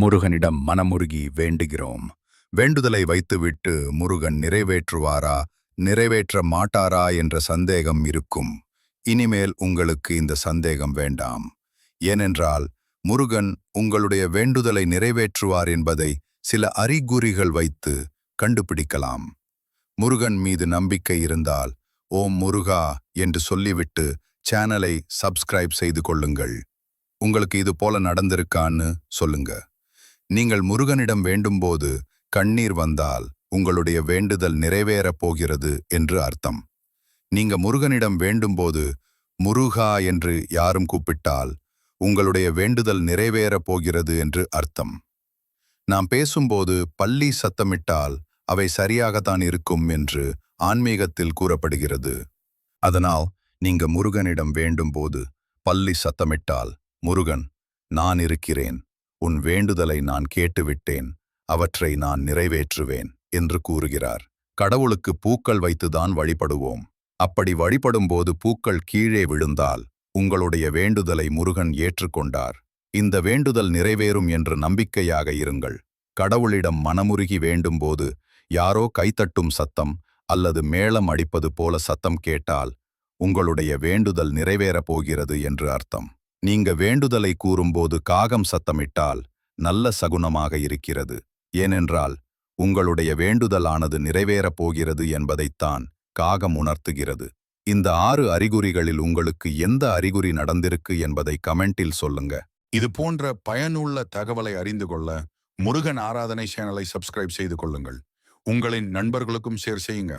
முருகனிடம் மனமுருகி வேண்டுகிறோம். வேண்டுதலை வைத்துவிட்டு முருகன் நிறைவேற்றுவாரா? நிறைவேற்ற மாட்டாரா என்ற சந்தேகம் இருக்கும். இனிமேல் உங்களுக்கு இந்த சந்தேகம் வேண்டாம். ஏனென்றால் முருகன் உங்களுடைய வேண்டுதலை நிறைவேற்றுவார் என்பதை சில அறிகுறிகள் வைத்து கண்டுபிடிக்கலாம். முருகன் மீது நம்பிக்கை இருந்தால் ஓம் முருகா என்று சொல்லிவிட்டு சேனலை சப்ஸ்கிரைப் செய்து கொள்ளுங்கள். உங்களுக்கு இது போல நடந்திருக்கான்னு சொல்லுங்க. நீங்கள் முருகனிடம் வேண்டும்போது கண்ணீர் வந்தால் உங்களுடைய வேண்டுதல் நிறைவேறப் போகிறது என்று அர்த்தம். நீங்க முருகனிடம் வேண்டும்போது முருகா என்று யாரும் கூப்பிட்டால் உங்களுடைய வேண்டுதல் நிறைவேறப் போகிறது என்று அர்த்தம். நாம் பேசும்போது பள்ளி சத்தமிட்டால் அவை சரியாகத்தான் இருக்கும் என்று ஆன்மீகத்தில் கூறப்படுகிறது. அதனால் நீங்க முருகனிடம் வேண்டும்போது பள்ளி சத்தமிட்டால் முருகன் நான் இருக்கிறேன். உன் வேண்டுதலை நான் கேட்டுவிட்டேன் அவற்றை நான் நிறைவேற்றுவேன் என்று கூறுகிறார். கடவுளுக்கு பூக்கள் வைத்துதான் வழிபடுவோம். அப்படி வழிபடும்போது பூக்கள் கீழே விழுந்தால் உங்களுடைய வேண்டுதலை முருகன் ஏற்றுக்கொண்டார். இந்த வேண்டுதல் நிறைவேறும் என்று நம்பிக்கையாக இருங்கள். கடவுளிடம் மனமுருகி வேண்டும்போது யாரோ கைத்தட்டும் சத்தம் அல்லது மேளம் அடிப்பது போல சத்தம் கேட்டால் உங்களுடைய வேண்டுதல் நிறைவேறப் போகிறது என்று அர்த்தம். நீங்க வேண்டுதலை கூறும்போது காகம் சத்தமிட்டால் நல்ல சகுனமாக இருக்கிறது. ஏனென்றால் உங்களுடைய வேண்டுதலானது நிறைவேறப் போகிறது என்பதைத்தான் காகம் உணர்த்துகிறது. இந்த ஆறு அறிகுறிகளில் உங்களுக்கு எந்த அறிகுறி நடந்திருக்கு என்பதை கமெண்டில் சொல்லுங்க. இது போன்ற பயனுள்ள தகவலை அறிந்து கொள்ள முருகன் ஆராதனை சேனலை சப்ஸ்கிரைப் செய்து கொள்ளுங்கள். உங்களின் நண்பர்களுக்கும் ஷேர் செய்யுங்க.